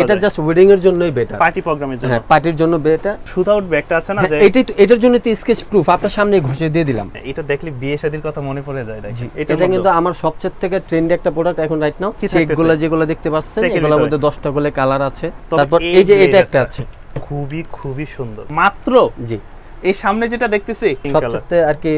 এটা just wedding এর জন্যই বেটার পার্টি প্রোগ্রামের জন্য। হ্যাঁ পার্টির জন্য বেটার শুট আউট ব্যাগটা আছে না যে এটাই তো এটার জন্য তো স্কেচ প্রুফ আপনার সামনে ঘষে দিয়ে দিলাম। এটা দেখলে বিয়ে শাদীর কথা মনে পড়ে যায় দেখেন। এটা কিন্তু আমার সবচেয়ে থেকে ট্রেন্ডি একটা প্রোডাক্ট এখন রাইট নাও চেকগুলো? যেগুলো দেখতে পাচ্ছেন এগুলোর মধ্যে 10টা করে কালার আছে। তারপর এই যে এটা একটা আছে। খুবই খুবই সুন্দর। মাত্র জি। এই সামনে যেটা দেখতেছি সবচেয়ে আর কি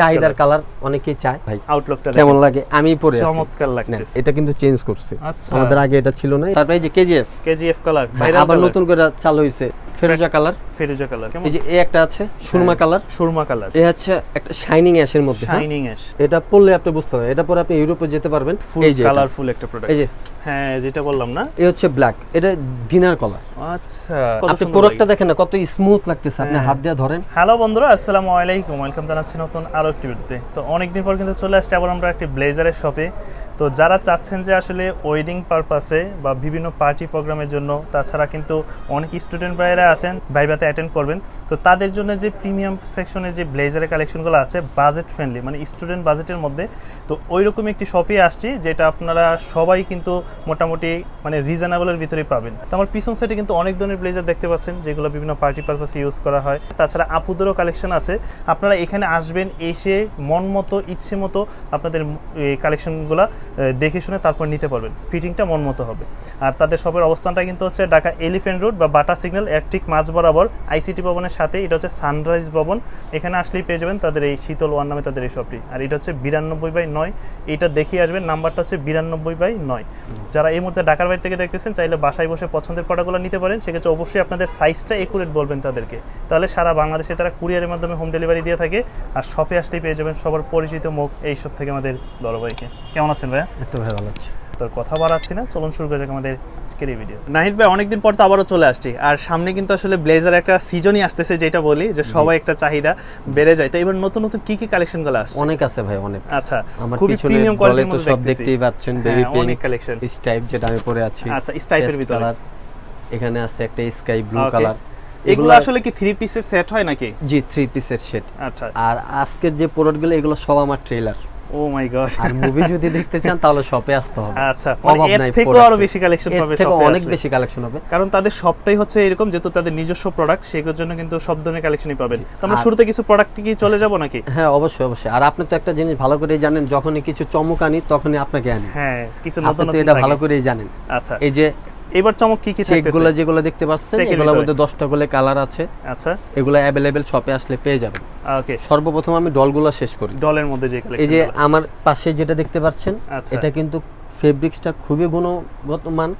চাহিদার কালার অনেকেই চায়। ভাই আউটলুকটা কেমন লাগে? আমি পরে চমৎকার লাগতেছে। এটা কিন্তু চেঞ্জ করছে। আচ্ছা। আমাদের আগে এটা ছিল না। তারপরে এই যে কেজিএফ কেজিএফ কালার আবার নতুন করে চালু হয়েছে ফেরোজা কালার ফেরুজা কালার এই যে এই একটা আছে সুরমা কালার সুরমা কালার এ হচ্ছে একটা শাইনিং অ্যাশের মধ্যে হ্যাঁ? শাইনিং অ্যাশ এটা পরলে আপনি বুঝতে পারবেন এটা পরে আপনি ইউরোপে যেতে পারবেন। ফুল এই যে কালারফুল একটা প্রোডাক্ট এই যে হ্যাঁ যেটা বললাম না? এই হচ্ছে ব্ল্যাক এটা ডিনার কলার আচ্ছা। আপনি প্রোডাক্টটা দেখেন না কত স্মুথ লাগতেছে আপনি হ্যাঁ। হাত দিয়ে ধরেন। হ্যালো বন্ধুরা আসসালামু আলাইকুম ওয়েলকাম জানাচ্ছি নতুন আরও একটি ভিডিওতে তো। অনেকদিন পর কিন্তু চলে আসছে আবার আমরা একটি ব্লেজারের শপে তো যারা চাচ্ছেন যে আসলে ওয়েডিং পারপাসে বা বিভিন্ন পার্টি প্রোগ্রামের জন্য, তাছাড়া কিন্তু অনেক স্টুডেন্ট ভাইয়েরা আছেন, ভাইভাতে অ্যাটেন্ড করবেন, তো তাদের জন্য যে প্রিমিয়াম সেকশনের যে ব্লেজারের কালেকশনগুলো আছে বাজেট ফ্রেন্ডলি মানে স্টুডেন্ট বাজেটের মধ্যে, তো ওই রকম একটি শপে আসছি যেটা আপনারা সবাই কিন্তু মোটামুটি মানে রিজনেবলের ভিতরে পাবেন। তো আমার পিছন সাইডে কিন্তু অনেক ধরনের ব্লেজার দেখতে পাচ্ছেন, যেগুলো বিভিন্ন পার্টি পারপাসে ইউজ করা হয়। তাছাড়া আপুদেরও কালেকশন আছে। আপনারা এখানে আসবেন, এসে মন মতো, ইচ্ছে মতো আপনাদের কালেকশনগুলো দেখে শুনে তারপর নিতে পারবেন। ফিটিংটা মন মতো হবে। আর তাদের সবের অবস্থানটা কিন্তু হচ্ছে ঢাকা এলিফ্যান্ট রোড বা বাটা সিগন্যাল এক ঠিক মাঝ বরাবর আইসিটি ভবনের সাথে এটা হচ্ছে সানরাইজ ভবন। এখানে আসলেই পেয়ে যাবেন তাদের এই শীতল ওয়ান নামে তাদের এই শপটি। আর এটা হচ্ছে বিরানব্বই বাই নয়। এইটা দেখিয়ে আসবেন, নাম্বারটা হচ্ছে বিরানব্বই বাই নয়। যারা এই মুহূর্তে ঢাকার বাইরে থেকে দেখতেছেন, চাইলে বাসায় বসে পছন্দের প্রোডাক্টগুলো নিতে পারেন। সেক্ষেত্রে অবশ্যই আপনাদের সাইজটা একুরেট বলবেন তাদেরকে। তাহলে সারা বাংলাদেশে তারা কুরিয়ারের মাধ্যমে হোম ডেলিভারি দিয়ে থাকে। আর শপে আসলেই পেয়ে যাবেন সবার পরিচিত মুখ এইসব থেকে আমাদের বড় ভাইকে। কেমন আছেন ভাইয়া? এত ভাই ভালো আছে তো কথা বাড়াচ্ছি না চলুন শুরু করা যাক আমাদের আজকের এই ভিডিও নাহিদ ভাই অনেকদিন পর তো আবারও চলে আসছি। আর সামনে কিন্তু আসলে ব্লেজার একটা সিজনই আসতেছে যেটা বলি যে সবাই একটা চাহিদা বেড়ে যায়। তো এবার নতুন নতুন কি কি কালেকশনগুলো আসছে? অনেক আছে ভাই অনেক। আচ্ছা আমার খুবই প্রিমিয়াম কোয়ালিটির মধ্যে সব দেখতেই পাচ্ছেন হ্যাঁ, বেবি অনেক পিঙ্ক কালেকশন স্টাইপ যেটা আমি পরে আছি। আচ্ছা, স্টাইপের ভিতরে। এখানে আছে একটা স্কাই ব্লু কালার এগুলো আসলে কি থ্রি পিসের সেট হয় নাকি? জি থ্রি পিসের সেট আচ্ছা। আর আজকের যে প্রোডাক্টগুলো এগুলো সব আমার ট্রেলার ও মাই গড আর মুভি যদি দেখতে চান তাহলে শপে আসতে হবে। আচ্ছা মানে এর থেকেও আরও বেশি কালেকশন পাবে শপে অনেক বেশি কালেকশন হবে। কারণ তাদের সবটাই হচ্ছে এরকম যেহেতু তাদের নিজস্ব প্রোডাক্ট সেগুলোর জন্য কিন্তু সব ধরনের কালেকশনই পাবেন। তো আমরা শুরুতে কিছু প্রোডাক্ট কি চলে যাব নাকি? হ্যাঁ অবশ্যই অবশ্যই। আর আপনি তো একটা জিনিস ভালো করেই জানেন যখনই কিছু চমক আনি তখনই আপনাকে আনি। হ্যাঁ কিছু নতুন নতুন এটা ভালো করেই জানেন। আচ্ছা। এই যে এবার চমক কি কি চেকগুলো থাকতেছে যেগুলো দেখতে পাচ্ছেন এগুলোর মধ্যে দশটা করে কালার আছে। আচ্ছা। এগুলো অ্যাভেলেবেল শপে আসলে পেয়ে যাবেন। ওকে সর্বপ্রথম আমি ডলগুলো শেষ করি ডলের মধ্যে যে এই যে আমার পাশে যেটা দেখতে পাচ্ছেন আচ্ছা। এটা কিন্তু ফেব্রিক্সটা খুবই গুণগত মান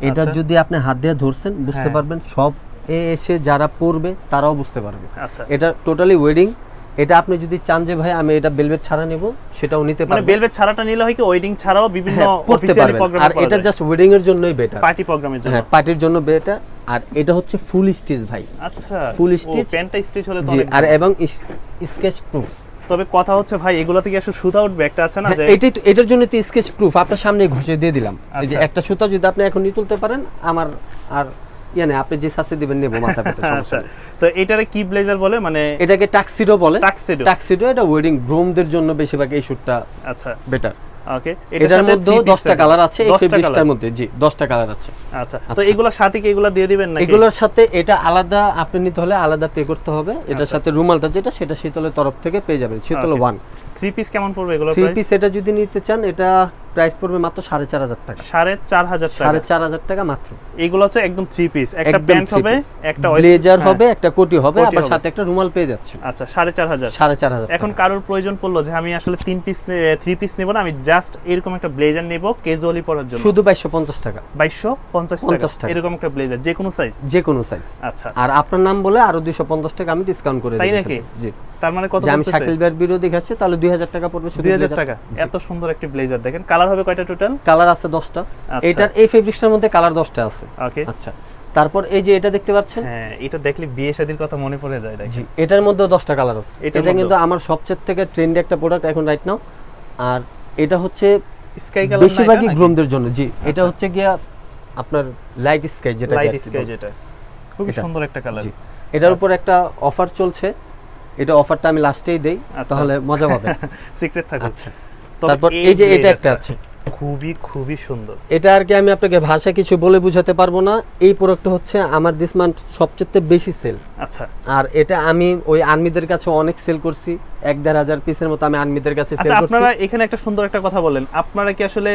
এটা আচ্ছা। যদি আপনি হাত দিয়ে ধরছেন বুঝতে হ্যাঁ। পারবেন সব এ এসে যারা পরবে তারাও বুঝতে পারবে আচ্ছা এটা টোটালি ওয়েডিং এটা আপনি যদি চান যে ভাই আমি এটা বেলভেট ছাড়া নেব সেটাও নিতে মানে বেলভেট ছাড়াটা নিলে হয় কি ওয়েডিং ছাড়াও বিভিন্ন হ্যাঁ, অফিসিয়ালি পারবেন। প্রোগ্রাম আর এটা জাস্ট ওয়েডিং এর জন্যই বেটার পার্টি প্রোগ্রামের জন্য। হ্যাঁ পার্টির জন্য বেটার আর এটা হচ্ছে ফুল স্টিচ ভাই। আচ্ছা। ও, stitch? প্যান্টটা স্টিচ হলে তো আর এবং স্কেচ প্রুফ তবে কথা হচ্ছে ভাই এগুলো থেকে আসলে সুতা আউট ব্যাগটা আছে না যে এটাই তো এটার জন্য তো স্কেচ প্রুফ আপনার সামনে ঘষে দিয়ে দিলাম। এই যে আচ্ছা। একটা সুতা যদি আপনি এখন নিয়ে তুলতে পারেন আমার আর ইয়ে আপনি যে শাস্তি দিবেন নেব মাথা পেতে আচ্ছা তো এটারে কি ব্লেজার বলে? মানে এটাকে টাক্সিডো বলে? টাক্সিডো এটা ওয়েডিং গ্রুমদের জন্য বেশিরভাগ এই আচ্ছা। বেটার ওকে এটার মধ্যেও দশটা কালার আছে এই 10টা ফেব্রিকটার কালার মধ্যে জি দশটা কালার আছে। আচ্ছা তো আচ্ছা। এগুলোর সাথে কি এগুলো দিয়ে দিবেন নাকি? এগুলোর সাথে এটা আলাদা আপনি নিতে হলে আলাদা পে করতে হবে। এটার আচ্ছা। সাথে রুমালটা যেটা সেটা শীতলের তরফ থেকে পেয়ে যাবেন শীতল. ওয়ান থ্রি পিস কেমন পড়বে এগুলো থ্রি পিস এটা যদি নিতে চান এটা প্রাইস পড়বে মাত্র সাড়ে চার হাজার টাকা। সাড়ে চার হাজার টাকা। সাড়ে চার হাজার টাকা মাত্র। এগুলো হচ্ছে একদম থ্রি পিস একটা প্যান্ট হবে একটা ব্লেজার হ্যাঁ। হবে একটা কোটি হবে আবার সাথে একটা রুমাল পেয়ে যাচ্ছে। আচ্ছা সাড়ে চার হাজার। সাড়ে চার হাজার এখন কারোর প্রয়োজন পড়ল যে আমি আসলে তিন পিস থ্রি পিস নেব না আমি জাস্ট এরকম একটা ব্লেজার নেব ক্যাজুয়ালি পরার জন্য। শুধু বাইশশো পঞ্চাশ টাকা। বাইশশো পঞ্চাশ টাকা। এরকম একটা ব্লেজার যে কোনো সাইজ যে কোনো সাইজ আচ্ছা। আর আপনার নাম বলে আরও দুইশো পঞ্চাশ টাকা আমি ডিসকাউন্ট করে তাই নাকি? জি। তার মানে কত আমি শাকিল ভাইয়ের ভিডিও দেখাচ্ছি তাহলে দুই হাজার টাকা পড়বে শুধু দুই হাজার টাকা। এত সুন্দর একটি ব্লেজার দেখেন কালার হবে কয়টা টোটাল কালার আছে দশটা। আচ্ছা। এটার এই ফেব্রিক্সটার মধ্যে কালার দশটা আছে। ওকে আচ্ছা। তারপর এই যে এটা দেখতে পাচ্ছেন? হ্যাঁ এটা দেখলে বিয়ে শাদীর কথা মনে পড়ে যায় দেখেন। এটার মধ্যে দশটা কালার আছে। এটা কিন্তু আমার সবচেয়ে থেকে ট্রেন্ডি একটা প্রোডাক্ট এখন রাইট নাও আর এটা হচ্ছে স্কাই কালার বেশিরভাগই গ্রোমদের জন্য। জি এটা আচ্ছা। হচ্ছে গিয়া আপনার লাইট স্কাই যেটা লাইট স্কাই যেটা। এটা। সুন্দর একটা কালার জি। এটার উপর একটা অফার চলছে। এটা অফারটা আমি লাস্টেই দেই। আচ্ছা। তাহলে মজা পাবে সিক্রেট থাকে আচ্ছা। তারপর এই যে এটা একটা আছে। খুবই খুবই সুন্দর। এটা আর কি আমি আপনাকে ভাষা কিছু বলে বুঝাতে পারব না। এই প্রোডাক্টটা হচ্ছে আমার দিস মান্থ সবচেয়ে বেশি সেল আচ্ছা। আর এটা আমি ওই আর্মিদের কাছে অনেক সেল করছি। এক দেড় হাজার পিসের মতো আমি আর্মিদের কাছে সেল আচ্ছা করছি। আপনারা এখানে একটা সুন্দর একটা কথা বলেন। আপনারা কি আসলে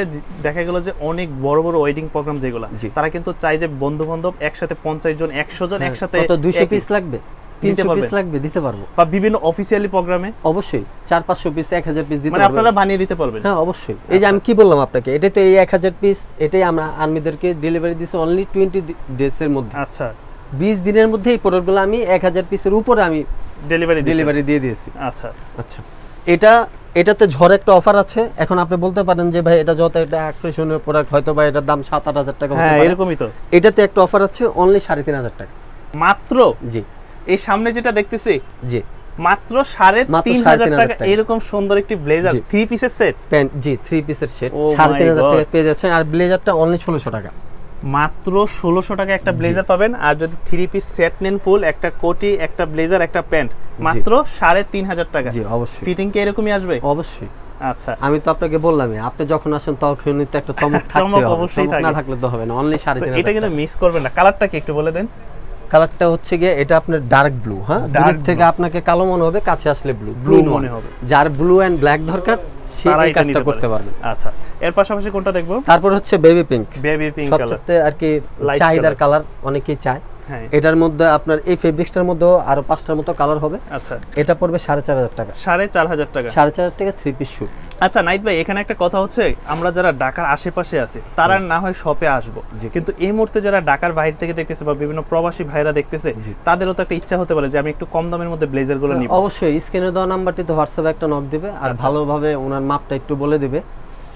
দেখা গেল যে অনেক বড় বড় ওয়েডিং প্রোগ্রাম যেগুলো তারা কিন্তু চাই যে বন্ধু বান্ধব একসাথে পঞ্চাশ জন একশো জন হ্যাঁ, একসাথে কত দুইশো পিস লাগবে? তিনশো পিস লাগবে দিতে পারব। বা বিভিন্ন অফিসিয়ালি প্রোগ্রামে অবশ্যই চার পাঁচশো পিস এক হাজার পিস দিতে মানে আপনারা বানিয়ে দিতে পারবেন? হ্যাঁ অবশ্যই। এই যে আমি কি বললাম আপনাকে এটা তো এই এক হাজার পিস এটাই আমরা আর্মিদেরকে ডেলিভারি দিচ্ছি অনলি টোয়েন্টি ডেজের মধ্যে। আচ্ছা। বিশ দিনের মধ্যে এই প্রোডাক্টগুলো আমি এক হাজার পিসের উপরে আমি ডেলিভারি ডেলিভারি দিয়ে দিয়েছি। আচ্ছা। আচ্ছা। এটা এটাতে ঝড় একটা অফার আছে। এখন আপনি বলতে পারেন যে ভাই এটা যত একটা আকর্ষণীয় প্রোডাক্ট হয়তো বা এটার দাম সাত আট হাজার টাকা হ্যাঁ এরকমই তো। এটাতে একটা অফার আছে অনলি সাড়ে তিন হাজার টাকা। মাত্র? জি। এই সামনে যেটা দেখতেছি জি। মাত্র সাড়ে তিন হাজার টাকা এরকম সুন্দর একটি ব্লেজার থ্রি পিসের সেট প্যান্ট জি থ্রি পিসের সেট সাড়ে তিন হাজার. টাকা পেয়ে যাচ্ছেন। আর ব্লেজারটা অনলি ষোলোশো টাকা। মাত্র ষোলোশো টাকা একটা ব্লেজার পাবেন। আর যদি থ্রি পিস সেট নেন ফুল একটা কোটি একটা ব্লেজার একটা প্যান্ট মাত্র সাড়ে তিন হাজার টাকা। জি অবশ্যই। ফিটিং কি এরকমই আসবে? অবশ্যই। আচ্ছা। আমি তো আপনাকে বললামই আপনি যখন আসেন তখন একটা চমক চমক অবশ্যই না থাকলে তো হবে না অনলি সাড়ে এটা কিন্তু মিস করবেন না। কালারটা কি একটু বলে দেন? কালারটা হচ্ছে গিয়ে এটা আপনার ডার্ক ব্লু হ্যাঁ? ডার্ক থেকে আপনাকে কালো মনে হবে কাছে আসলে ব্লু ব্লু মনে হবে। যার ব্লু এন্ড ব্ল্যাক দরকার সে তারা এই এটা কাজটা করতে পারবে। আচ্ছা এর পাশাপাশি কোনটা দেখব? তারপর হচ্ছে baby pink baby pink colour সবচেয়ে আর কি চাহিদার কালার অনেকেই চায়। এটার মধ্যে আপনার এই ফেব্রিক্সটার মধ্যেও আরও পাঁচটার মতো কালার হবে। আচ্ছা। এটা পড়বে সাড়ে চার হাজার টাকা। সাড়ে চার হাজার টাকা। সাড়ে চার হাজার টাকা থ্রি পিস শুট আচ্ছা নাইট ভাই এখানে একটা কথা হচ্ছে আমরা যারা ঢাকার আশেপাশে আছি তারা না হয় শপে আসব। কিন্তু এই মুহূর্তে যারা ঢাকার বাইরে থেকে দেখতেছে বা বিভিন্ন প্রবাসী ভাইরা দেখতেছে তাদেরও তো একটা ইচ্ছা হতে পারে যে আমি একটু কম দামের মধ্যে ব্লেজারগুলো নিব। অবশ্যই স্ক্রিনে দেওয়া নাম্বারটিতে হোয়াটসঅ্যাপে একটা নক দিবে আর আচ্ছা। ভালোভাবে ওনার মাপটা একটু বলে দিবে।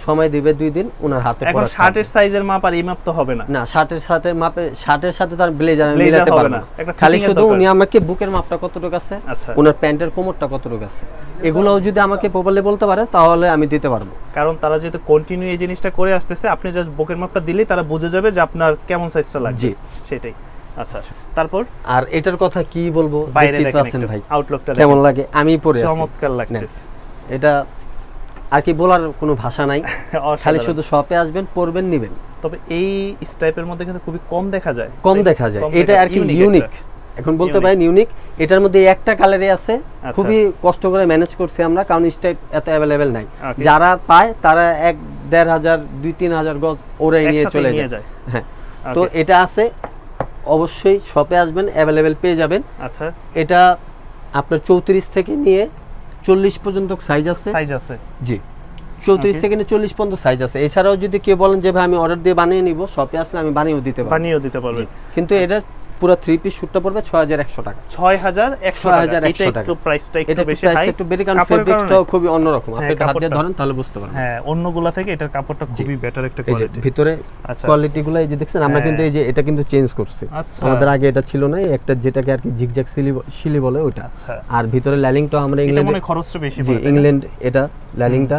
সময় দিবে দুই দিন ওনার হাতে এখন শার্টের সাইজের মাপ আর এই মাপ তো হবে না। না শার্টের সাথে মাপে শার্টের সাথে তার ব্লেজার মিলাতে পারব না, খালি শুধু উনি আমাকে বুকের মাপটা কতটুকু আছে আচ্ছা। ওনার প্যান্টের কোমরটা কতটুকু আছে। এগুলোও যদি আমাকে প্রপারলি বলতে পারে তাহলে আমি দিতে পারব। কারণ তারা যেহেতু কন্টিনিউ এই জিনিসটা করে আসতেছে আপনি জাস্ট বুকের মাপটা দিলেই তারা বুঝে যাবে যে আপনার কেমন সাইজটা লাগবে। সেটাই। আচ্ছা তারপর? আর এটার কথা কি বলব? বাইরে দেখেন ভাই। আউটলুকটা কেমন লাগে? আমি পরে চমৎকার লাগতেছে। এটা আর কি বলার কোনো ভাষা নাই। খালি শুধু শপে আসবেন পরবেন নিবেন। তবে এই স্টাইপের মধ্যে কিন্তু খুবই কম দেখা যায়। কম দেখা যায়। এটা আর কি ইউনিক এখন বলতে পারেন ইউনিক এটার মধ্যে একটা কালারে আছে। আচ্ছা। খুবই কষ্ট করে ম্যানেজ করছি আমরা কারণ স্টাইপ এত অ্যাভেলেবেল নাই। যারা পায় তারা এক দেড় হাজার দুই তিন হাজার গজ ওরাই নিয়ে চলে যায়। যায়। হ্যাঁ। তো এটা আছে। অবশ্যই শপে আসবেন অ্যাভেলেবেল পেয়ে যাবেন। আচ্ছা। এটা আপনার চৌত্রিশ থেকে নিয়ে চল্লিশ পর্যন্ত সাইজ আছে? সাইজ আছে। জি। চৌত্রিশ. থেকে চল্লিশ পর্যন্ত সাইজ আছে। এছাড়াও যদি কেউ বলেন যে ভাই আমি অর্ডার দিয়ে বানিয়ে নিব শপে আসলে আমি বানিয়েও দিতে পারি বানিয়েও দিতে পারব। কিন্তু এটা পুরো থ্রি পিস শুটটা পড়বে ছয় হাজার একশো টাকা। ছয় হাজার একশো টাকা। 6100 এটা একটু প্রাইসটা একটু বেশি হাই একটু কারণ কারণে? খুবই অন্যরকম। আপনি হ্যাঁ, হাত দিয়ে ধরেন তাহলে বুঝতে পারবেন। হ্যাঁ অন্যগুলা থেকে এটার কাপড়টা খুবই বেটার একটা কোয়ালিটি ভিতরে আচ্ছা। এই যে দেখছেন আমরা হ্যাঁ। কিন্তু এই যে এটা কিন্তু চেঞ্জ করছি। আচ্ছা। আমাদের আগে এটা ছিল না একটা যেটাকে আর কি জিগজ্যাগ সিলি শিলি বলে ওটা আচ্ছা। আর ভিতরে ল্যালিংটা আমরা ইংল্যান্ড মনে খরচটা বেশি ইংল্যান্ড এটা ল্যালিংটা।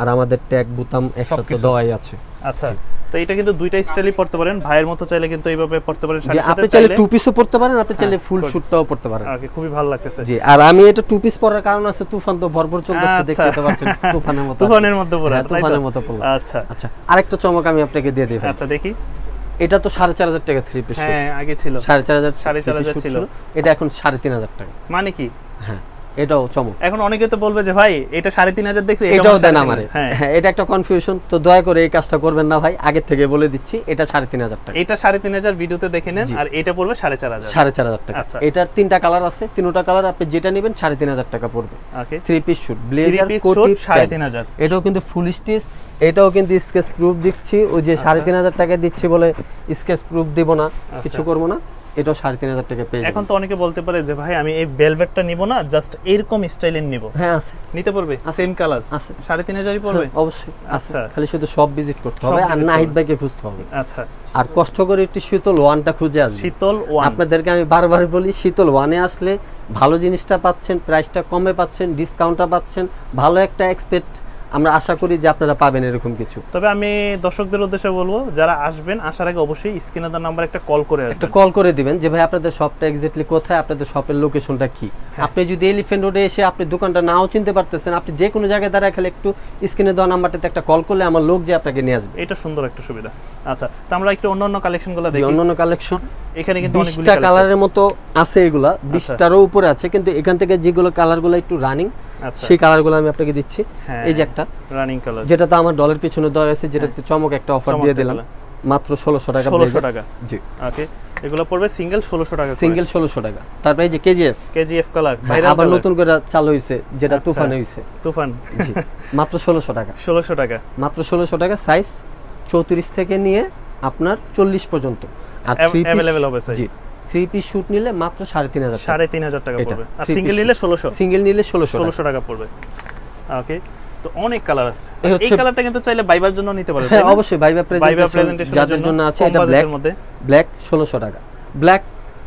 আর আমাদের ট্যাগ বুতাম একসাথে দেওয়াই আছে। আচ্ছা তো এটা কিন্তু দুইটা স্টাইলই পড়তে পারেন। ভাইয়ের মতো চাইলে কিন্তু এইভাবে পড়তে পারেন শাড়ির আপনি সাথে চাইলে চাইলে টু পিসও পড়তে পারেন আপনি চাইলে ফুল good. শুটটাও পড়তে পারেন। ওকে খুবই ভালো লাগতেছে। জি আর আমি এটা টু পিস পরার কারণ আছে তুফান তো ভরপুর চলতেছে আচ্ছা। দেখতে পাচ্ছেন তুফানের মতো তুফানের মধ্যে পড়ে হ্যাঁ, তুফানের মতো পড়লাম আচ্ছা। আচ্ছা আরেকটা চমক আমি আপনাকে দিয়ে দিই আচ্ছা দেখি। এটা তো সাড়ে চার হাজার টাকা থ্রি পিস হ্যাঁ আগে ছিল। সাড়ে চার হাজার সাড়ে চার হাজার ছিল। এটা এখন সাড়ে তিন হাজার টাকা। মানে কি? হ্যাঁ। এটাও চমক। এখন অনেকে তো বলবে যে ভাই এটা সাড়ে তিন হাজার দেখছি এটা এটাও দেন আমারে। হ্যাঁ। হ্যাঁ এটা একটা কনফিউশন তো দয়া করে এই কাজটা করবেন না ভাই। আগে থেকে বলে দিচ্ছি এটা সাড়ে তিন হাজার টাকা। এটা সাড়ে তিন হাজার ভিডিওতে দেখে নেন আর এটা পড়বে সাড়ে চার হাজার। সাড়ে চার হাজার টাকা। আচ্ছা। এটার তিনটা কালার আছে তিনটা কালার আপনি যেটা নেবেন সাড়ে তিন হাজার টাকা পড়বে। Okay three piece suit blazer কোটি সাড়ে তিন হাজার। এটাও কিন্তু ফুল স্টিচ এটাও কিন্তু স্কেচ প্রুফ দিচ্ছি। ওই যে সাড়ে তিন হাজার টাকা দিচ্ছি বলে স্কেচ প্রুফ দিব না কিছু করব না। এটাও সাড়ে তিন হাজার টাকা পেয়ে এখন তো অনেকে বলতে পারে যে ভাই আমি এই ভেলভেটটা নিব না জাস্ট এরকম স্টাইলের নিব। হ্যাঁ আছে। নিতে পারবে? সেম কালার আছে। সাড়ে তিন হাজারই পড়বে? হ্যাঁ, অবশ্যই আচ্ছা। খালি শুধু সব ভিজিট করতে হবে আর নাহিদ ভাইকে খুঁজতে হবে। আচ্ছা। আর কষ্ট করে একটু শীতল ওয়ানটা খুঁজে আসবে। শীতল ওয়ান। আপনাদেরকে আমি বারবার বলি শীতল ওয়ানে আসলে ভালো জিনিসটা পাচ্ছেন প্রাইসটা কমে পাচ্ছেন ডিসকাউন্টটা পাচ্ছেন ভালো একটা এক্সপেক্ট আমরা আশা করি যে আপনারা পাবেন এরকম কিছু। তবে আমি দর্শকদের উদ্দেশ্যে বলব যারা আসবেন আসার আগে অবশ্যই স্ক্রিনে দেওয়ার নাম্বার একটা কল করে একটা কল করে দিবেন যে ভাই আপনাদের শপটা এক্স্যাক্টলি কোথায়? আপনাদের শপের লোকেশনটা কি? হ্যাঁ। আপনি যদি এলিফেন্ট রোডে এসে আপনি দোকানটা নাও চিনতে পারতেছেন আপনি যে কোনো জায়গায় দাঁড়ায় খেলে একটু স্ক্রিনে দেওয়া নাম্বারটাতে একটা কল করলে আমার লোক যে আপনাকে নিয়ে আসবে। এটা সুন্দর একটা সুবিধা। আচ্ছা তো আমরা একটু অন্য অন্য কালেকশনগুলো দেখি। অন্যান্য কালেকশন এখানে কিন্তু অনেকগুলি কালারের মতো আছে এগুলা বিশটারও উপরে আছে কিন্তু এখান থেকে যেগুলো কালারগুলো একটু রানিং আচ্ছা সেই কালারগুলো আমি আপনাকে দিচ্ছি। হ্যাঁ। এই যে একটা। রানিং কালার যেটা তো আমার ডলের পিছনে দেওয়া আছে যেটাতে চমক একটা অফার দিয়ে দিলাম। মাত্র ষোলোশো টাকা ষোলোশো। টাকা। জি। ওকে এগুলো পড়বে সিঙ্গেল ষোলোশো টাকা সিঙ্গেল ষোলোশো টাকা। তারপরে এই যে কেজিএফ কেজিএফ কালার আবার নতুন করে চালু হয়েছে যেটা আচ্ছা। তুফান হয়েছে তুফান। জি মাত্র ষোলোশো টাকা। ষোলোশো টাকা। মাত্র ষোলোশো টাকা সাইজ চৌত্রিশ থেকে নিয়ে আপনার চল্লিশ পর্যন্ত। আর অ্যাভেলেবেল হবে সাইজ জি। থ্রি পিস শুট নিলে মাত্র সাড়ে তিন হাজার সাড়ে তিন হাজার টাকা পড়বে। আর সিঙ্গেল নিলে ষোলোশো। সিঙ্গেল নিলে ষোলোশো ষোলোশো টাকা পড়বে। ওকে তো অনেক কালার আছে। এই কালারটা কিন্তু চাইলে বাইবার জন্য নিতে পারবে হ্যাঁ অবশ্যই ভাইবা প্রেজেন্টেশন যাদের জন্য আছে এটা ব্ল্যাক মধ্যে। ব্ল্যাক ষোলোশো টাকা। ব্ল্যাক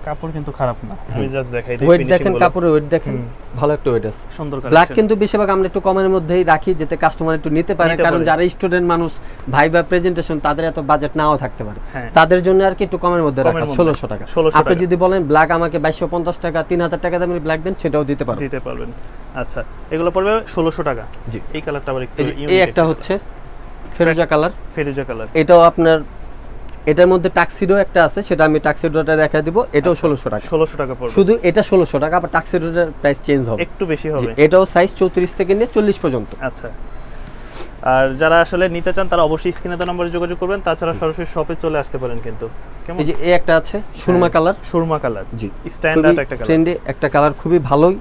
কাপড় কিন্তু খারাপ না। আমি জাস্ট দেখাই দিই ওয়েট দেখেন কাপড়ের ওয়েট দেখেন ভালো একটা ওয়েট আছে। সুন্দর ব্ল্যাক কিন্তু বেশিরভাগ আমরা একটু কমের মধ্যেই রাখি যাতে কাস্টমার একটু নিতে পারে কারণ যারা স্টুডেন্ট মানুষ ভাই বা প্রেজেন্টেশন তাদের এত বাজেট নাও থাকতে পারে। হ্যাঁ। তাদের জন্য আর কি একটু কমের মধ্যে রাখা মধ্যে। ষোলোশো টাকা। 1600 আপনি। যদি বলেন ব্ল্যাক আমাকে বাইশশো পঞ্চাশ টাকা তিন হাজার টাকা দামের ব্ল্যাক দেন সেটাও দিতে পারবেন দিতে পারবেন। আচ্ছা এগুলো পড়বে ষোলোশো টাকা। জি। এই কালারটা আবার একটু এই একটা হচ্ছে ফেরোজা কালার ফেরিজা কালার এটাও আপনার এটার মধ্যে টাক্সিডো একটা আছে সেটা আমি টাক্সিডোটা দেখা দিব এটাও ষোলোশো টাকা। ষোলোশো টাকা পড়বে। শুধু এটা ষোলোশো টাকা আবার টাক্সিডোটার প্রাইস চেঞ্জ হবে। একটু বেশি হবে। এটাও সাইজ চৌত্রিশ থেকে নিয়ে চল্লিশ পর্যন্ত। আচ্ছা। আর যারা আসলে নিতে চান তারা অবশ্যই স্ক্রিনে তো নম্বরে যোগাযোগ করবেন। তাছাড়া সরাসরি শপে চলে আসতে পারেন কিন্তু। কেমন? এই যে এই একটা আছে সুরমা কালার সুরমা কালার জি স্ট্যান্ডার্ড একটা কালার ট্রেন্ডে একটা কালার খুবই ভালোই।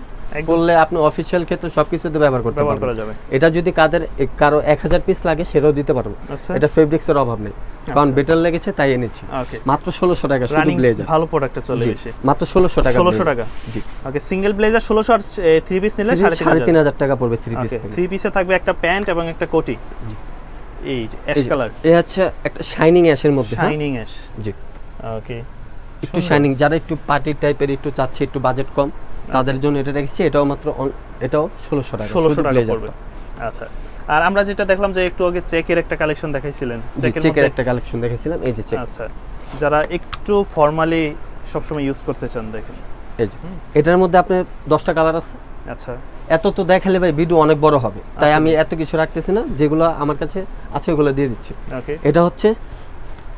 করলে আপনি অফিসিয়াল ক্ষেত্রে সবকিছুতে ব্যবহার করতে পারবেন। এটা যদি কাদের কারও এক হাজার পিস লাগে সেটাও দিতে পারব। আচ্ছা। এটা ফেব্রিক্স এর অভাব নেই। কারণ আচ্ছা। বেটার লেগেছে তাই এনেছি। মাত্র ষোলোশো টাকা শুধু ব্লেজার ভালো প্রোডাক্টে চলে এসে। মাত্র ষোলোশো টাকা ষোলোশো। টাকা। জি। ওকে সিঙ্গেল ব্লেজার ষোলোশো আর থ্রি পিস নিলে সাড়ে তিন হাজার। টাকা পড়বে থ্রি পিস থ্রি পিসে থাকবে একটা প্যান্ট এবং একটা কোটি। এই যে অ্যাশ কালার এ হচ্ছে একটা শাইনিং অ্যাশের মধ্যে? শাইনিং অ্যাশ জি। ওকে একটু শাইনিং যারা একটু পার্টি টাইপের একটু চাচ্ছে একটু বাজেট কম তাদের জন্য এটা রেখেছি এটাও মাত্র এটাও ষোলোশো টাকা ষোলোশো টাকা পড়বে। আচ্ছা। আর আমরা যেটা দেখলাম যে একটু আগে চেকের একটা কালেকশন দেখাইছিলেন। চেকের একটা কালেকশন দেখেছিলাম এই যে চেক। আচ্ছা। যারা একটু ফর্মালি সবসময় ইউজ করতে চান দেখেন। এই যে এটার মধ্যে আপনার দশটা কালার আছে। আচ্ছা। এত তো দেখালে ভাই ভিডিও অনেক বড় হবে। তাই আমি এত কিছু রাখতেছি না যেগুলো আমার কাছে আছে ওগুলো দিয়ে দিচ্ছি। ওকে এটা হচ্ছে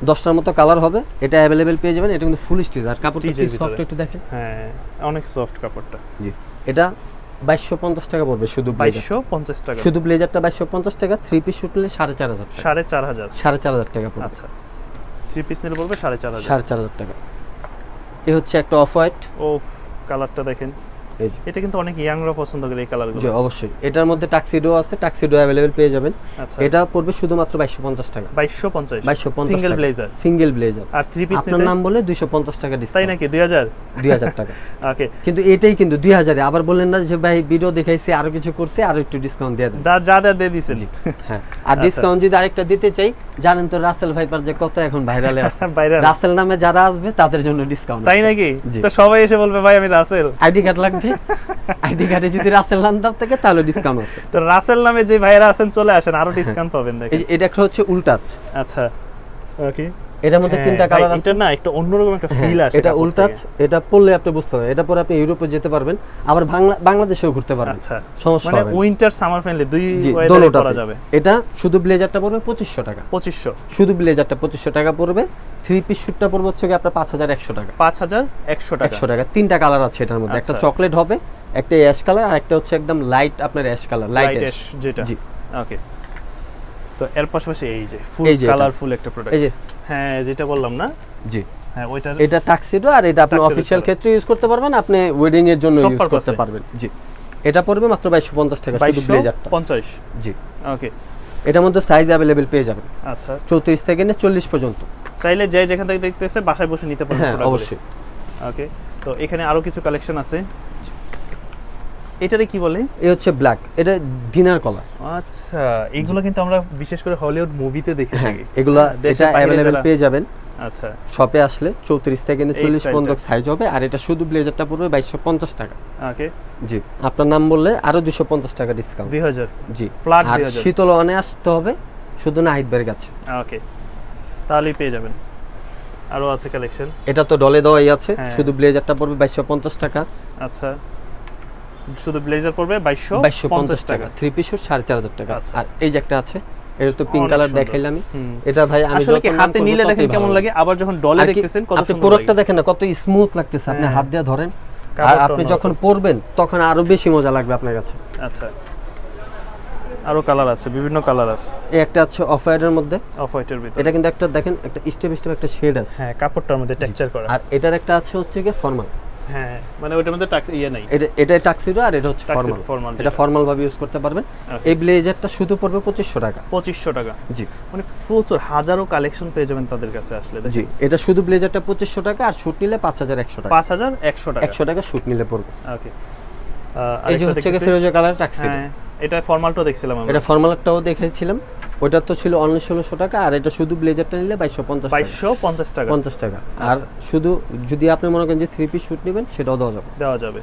দশটার মতো কালার হবে এটা অ্যাভেলেবেল পেয়ে যাবেন এটা কিন্তু ফুল স্টিচ আর কাপড়টা Stitch সফট একটু দেখেন। হ্যাঁ অনেক সফট কাপড়টা। জি এটা বাইশশো পঞ্চাশ টাকা পড়বে শুধু বাইশশো পঞ্চাশ টাকা। শুধু ব্লেজারটা বাইশশো পঞ্চাশ টাকা থ্রি পিস শুট নিলে সাড়ে চার হাজার টাকা। সাড়ে চার হাজার। সাড়ে চার হাজার টাকা পড়বে। আচ্ছা থ্রি পিস নিলে পড়বে সাড়ে চার হাজার। সাড়ে চার হাজার টাকা। এ হচ্ছে একটা অফ হোয়াইট ও কালারটা দেখেন। এটা কিন্তু অনেক ইয়াংরা পছন্দ করে এই কালারগুলো জি অবশ্যই। এটার মধ্যে টাক্সিডো আছে টাক্সিডো অ্যাভেলেবেল পেয়ে যাবেন। আচ্ছা। এটা পড়বে শুধুমাত্র বাইশশো পঞ্চাশ টাকা। বাইশশো পঞ্চাশ। বাইশশো পঞ্চাশ সিঙ্গেল ব্লেজার সিঙ্গেল ব্লেজার আর থ্রি পিস আপনার নাম বলে দুইশো পঞ্চাশ টাকা তাই ডিসকাউন্ট নাকি? দুই হাজার? দুই হাজার টাকা। ওকে কিন্তু এটাই কিন্তু দুই হাজারে। আবার বললেন না যে ভাই ভিডিও দেখাইছে আরও কিছু করছে আরও একটু ডিসকাউন্ট দিয়ে দেন। যা যা দিয়ে দিয়েছেন। হ্যাঁ। আর আচ্ছা। ডিসকাউন্ট যদি আরেকটা দিতে চাই জানেন তো রাসেল ভাইপার যে কত এখন ভাইরালে আছে। রাসেল নামে যারা আসবে তাদের জন্য ডিসকাউন্ট তাই নাকি? তো সবাই এসে বলবে ভাই আমি রাসেল আইডি কার্ড লাগবে? আইডি কার্ডে যদি রাসেল নাম থেকে তাহলে ডিসকাউন্ট আছে। তো রাসেল নামে যে ভাইরা আছেন চলে আসেন আরও ডিসকাউন্ট পাবেন দেখেন। এটা একটা হচ্ছে উল্টাচ আচ্ছা। ওকে। এটার মধ্যে তিনটা কালার আছে এটা না একটু অন্যরকম একটা হ্যাঁ, ফিল আসে এটা উল্টাচ এটা পরলে আপনি বুঝতে পারবেন। এটা পরে আপনি ইউরোপে যেতে পারবেন আবার বাংলা বাংলাদেশেও ঘুরতে পারবেন। আচ্ছা। সমস্যা মানে উইন্টার সামার ফ্রেন্ডলি দুই ওয়েদারে করা যাবে। এটা শুধু ব্লেজারটা পড়বে পঁচিশশো টাকা। পঁচিশশো। শুধু ব্লেজারটা পঁচিশশো টাকা পড়বে থ্রি পিস শুটটা পড়বে হচ্ছে আপনার পাঁচ হাজার একশো টাকা। পাঁচ হাজার একশো টাকা। একশো টাকা। তিনটা কালার আছে এটার মধ্যে। একটা আচ্ছা। চকলেট হবে একটা অ্যাশ কালার আর একটা হচ্ছে একদম লাইট আপনার অ্যাশ কালার লাইট অ্যাশ যেটা। জি। ওকে তো এর পাশাপাশি এই যে ফুল। কালারফুল একটা প্রোডাক্ট এই যে হ্যাঁ যেটা বললাম না? জি। হ্যাঁ ওইটার এটা টাক্সিডো আর এটা আপনি অফিসিয়াল ক্ষেত্রে ইউজ করতে পারবেন আপনি ওয়েডিং এর জন্য ইউজ করতে পারবেন। জি। এটা পড়বে মাত্র বাইশশো পঞ্চাশ টাকা শুধু ব্লেজারটা পঞ্চাশ? জি। ওকে এটার মধ্যে সাইজ অ্যাভেলেবেল পেয়ে যাবেন। আচ্ছা। চৌত্রিশ থেকে নিয়ে চল্লিশ পর্যন্ত। চাইলে যে যেখান থেকে দেখতেছে বাসায় বসে নিতে পারবেন হ্যাঁ অবশ্যই। ওকে তো এখানে আরও কিছু কালেকশন আছে? এটারে কি বলে? এই হচ্ছে ব্ল্যাক এটা ডিনার কলার আচ্ছা এগুলো কিন্তু আমরা বিশেষ করে হলিউড মুভিতে দেখে হ্যাঁ থাকি। এগুলা দেশের এটা অ্যাভেলেবেল পেয়ে যাবেন। আচ্ছা। শপে আসলে চৌত্রিশ থেকে এই চল্লিশ পর্যন্ত সাইজ হবে আর এটা শুধু ব্লেজারটা পড়বে বাইশশো পঞ্চাশ টাকা। ওকে। জি আপনার নাম বললে আরও দুশো পঞ্চাশ টাকা ডিসকাউন্ট দুই হাজার। জি Flat আর শীতল অনে আসতে হবে শুধু নাহিদ ভাইয়ের কাছে। ওকে। তাহলেই পেয়ে যাবেন। আরও আছে কালেকশন এটা তো ডলে দেওয়াই আছে হ্যাঁ। শুধু ব্লেজারটা পড়বে বাইশশো পঞ্চাশ টাকা। আচ্ছা। শুধু ব্লেজার পড়বে বাইশশো বাইশশো পঞ্চাশ টাকা। থ্রি পিস সাড়ে চার হাজার টাকা। আচ্ছা। আর এই যে একটা আছে এটা তো পিঙ্ক কালার দেখাইলাম এটা ভাই আমি আসলে কি হাতে নিলে দেখেন কেমন লাগে? আবার যখন ডলে দেখতেছেন কত আপনি সুন্দর প্রোডাক্টটা দেখেন না কত স্মুথ লাগতেছে। আপনি। হাত দিয়ে ধরেন আর আপনি যখন পরবেন তখন আরও বেশি মজা লাগবে আপনার কাছে। আচ্ছা। আরও কালার আছে বিভিন্ন কালার আছে। এই একটা আছে অফ হোয়াইটের মধ্যে। অফ হোয়াইটের ভিতরে। এটা কিন্তু একটা দেখেন একটা স্টেপ স্টেপ একটা শেড আছে। হ্যাঁ কাপড়টার মধ্যে টেক্সচার করা। আর এটার একটা আছে হচ্ছে গিয়ে ফর্মাল হ্যাঁ মানে ওইটার মধ্যে টাক্স ইয়ে নাই। এটা এটা টাক্সিডো আর এটা হচ্ছে ফর্মাল এটা ফর্মাল ভাবে ইউজ করতে পারবেন। এই ব্লেজারটা শুধু পড়বে পঁচিশশো টাকা। পঁচিশশো টাকা। জি। মানে প্রচুর হাজারো কালেকশন পেয়ে যাবেন তাদের কাছে আসলে জি এটা শুধু ব্লেজারটা পঁচিশশো টাকা আর শুট নিলে পাঁচ হাজার একশো টাকা। পাঁচ হাজার একশো টাকা। একশো টাকা শুট নিলে পড়বে। ওকে এই যে হচ্ছে ফিরোজা কালার টাক্সিডো এটা ফর্মালটাও দেখছিলাম আমরা। এটা ফর্মালটাও দেখেছিলাম ওটা তো ছিল অনলি ষোলোশো টাকা আর এটা শুধু ব্লেজারটা নিলে বাইশশো পঞ্চাশ বাইশশো পঞ্চাশ টাকা। পঞ্চাশ টাকা। আর আচ্ছা। শুধু যদি আপনি মনে করেন যে থ্রি পিস শুট নেবেন সেটাও দেওয়া যাবে। দেওয়া যাবে।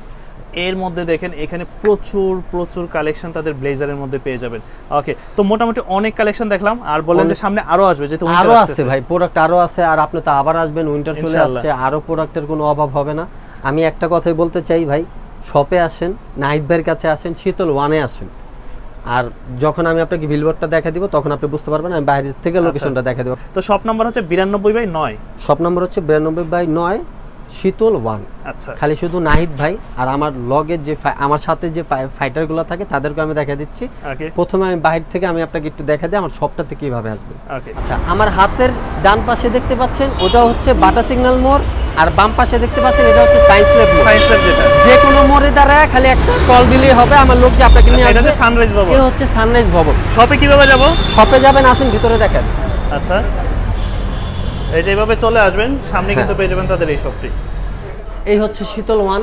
এর মধ্যে দেখেন এখানে প্রচুর প্রচুর কালেকশন তাদের ব্লেজারের মধ্যে পেয়ে যাবেন। ওকে তো মোটামুটি অনেক কালেকশন দেখলাম আর বললেন যে সামনে আরও আসবে যেহেতু আরও আছে ভাই প্রোডাক্ট আরও আছে আর আপনি তো আবার আসবেন উইন্টার চলে আসছে আরও প্রোডাক্টের কোনো অভাব হবে না। আমি একটা কথাই বলতে চাই ভাই শপে আসেন নাইট ভাইয়ের কাছে আসেন শীতল ওয়ানে আসেন। আর যখন আমি আপনাকে বিলবোর্ডটা দেখা দিব তখন আপনি বুঝতে পারবেন আমি বাইরে থেকে আচ্ছা। লোকেশনটা দেখা দিব। তো শপ নাম্বার হচ্ছে বিরানব্বই বাই নয়। শপ নাম্বার হচ্ছে বিরানব্বই বাই নয়। শীতল ওয়ান। আচ্ছা। খালি শুধু নাহিদ ভাই আর আমার লগের যে আমার সাথে যে ফাইটারগুলো থাকে তাদেরকে আমি দেখা দিচ্ছি। প্রথমে আমি বাইরে থেকে আমি আপনাকে একটু দেখা দিই আমার শপটাতে কীভাবে আসবে। আচ্ছা আমার হাতের ডান পাশে দেখতে পাচ্ছেন ওটা হচ্ছে বাটা সিগন্যাল মোড় আর বাম পাশে দেখতে পাচ্ছেন এটা হচ্ছে সায়েন্স ল্যাব মোড়। সায়েন্স ল্যাব যেটা। যে কোনো মোড়ে দাঁড়ায় খালি একটা কল দিলেই হবে আমার লোক যে আপনাকে নিয়ে এটা আসবে হচ্ছে সানরাইজ ভবন। হচ্ছে সানরাইজ ভবন। শপে কীভাবে যাব? শপে যাবেন আসেন ভিতরে দেখেন। আচ্ছা। এই যে এইভাবে চলে আসবেন সামনে হ্যাঁ। কিন্তু পেয়ে যাবেন তাদের এই শপটি এই হচ্ছে Shital one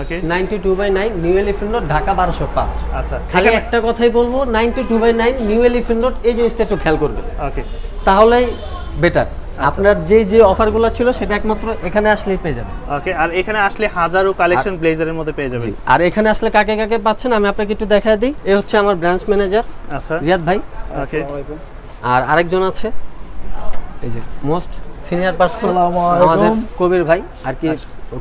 okay ninety two by nine New Elephant Road Dhaka বারোশো পাঁচ। আচ্ছা খালি একটা কথাই বলব ninety two by nine New Elephant Road এই জিনিসটা একটু খেয়াল করবেন ওকে তাহলেই বেটার আচ্ছা। আপনার যে যে অফারগুলো ছিল সেটা একমাত্র এখানে আসলেই পেয়ে যাবেন। ওকে আর এখানে আসলে হাজারো কালেকশন ব্লেজারের মধ্যে পেয়ে যাবেন। আর এখানে আসলে কাকে কাকে পাচ্ছেন আমি আপনাকে একটু দেখায় দিই। এ হচ্ছে আমার ব্রাঞ্চ ম্যানেজার আচ্ছা। রিয়াদ ভাই। ওকে আর আরেকজন আছে এই যে মোস্ট সিনিয়র পার্সন আমাদের কবির ভাই আর কি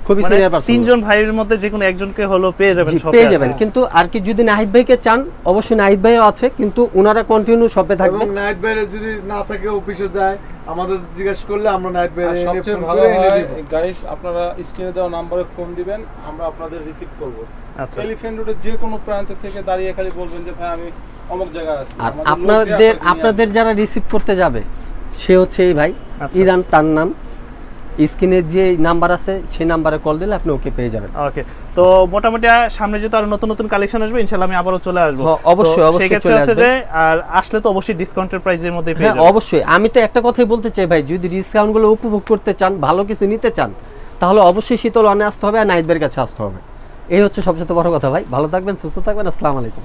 খুবই সিনিয়র পার্সন তিনজন ভাইয়ের মধ্যে যে কোনো একজনকে হলো পেয়ে যাবেন শপে পেয়ে যাবেন। কিন্তু আর কি যদি নাহিদ ভাইকে চান অবশ্যই নাহিদ ভাইও আছে কিন্তু ওনারা কন্টিনিউ শপে থাকবে। এবং নাইট বাইরে যদি না থাকে অফিসে যায় আমাদের জিজ্ঞেস করলে আমরা নাইট বাইরে সবচেয়ে ভালো হয় গাইস আপনারা স্ক্রিনে দেওয়া নাম্বারে ফোন দিবেন আমরা আপনাদের রিসিভ করব। আচ্ছা। এলিফ্যান্ট রোডের যে কোনো প্রান্ত থেকে দাঁড়িয়ে খালি বলবেন যে ভাই আমি অমুক জায়গায় আছি। আর আপনাদের আপনাদের যারা রিসিভ করতে যাবে সে হচ্ছে এই ভাই। আচ্ছা। ইরান তার নাম। স্ক্রিনে যে নাম্বার আছে সেই নাম্বারে কল দিলে আপনি ওকে পেয়ে যাবেন। ওকে তো মোটামুটি সামনে যেহেতু আরও নতুন নতুন কালেকশন আসবে ইনশাআল্লাহ আমি আবারও চলে আসব। অবশ্যই, অবশ্যই সেক্ষেত্রে হচ্ছে যে আর আসলে তো অবশ্যই ডিসকাউন্টের প্রাইসের মধ্যে পেয়ে হ্যাঁ যাবেন। অবশ্যই। আমি তো একটা কথাই বলতে চাই ভাই যদি ডিসকাউন্টগুলো উপভোগ করতে চান ভালো কিছু নিতে চান তাহলে অবশ্যই শীতল অনে আসতে হবে আর নাইটবের কাছে আসতে হবে। এই হচ্ছে সবচেয়ে বড় কথা ভাই। ভালো থাকবেন সুস্থ থাকবেন আসসালামু আলাইকুম।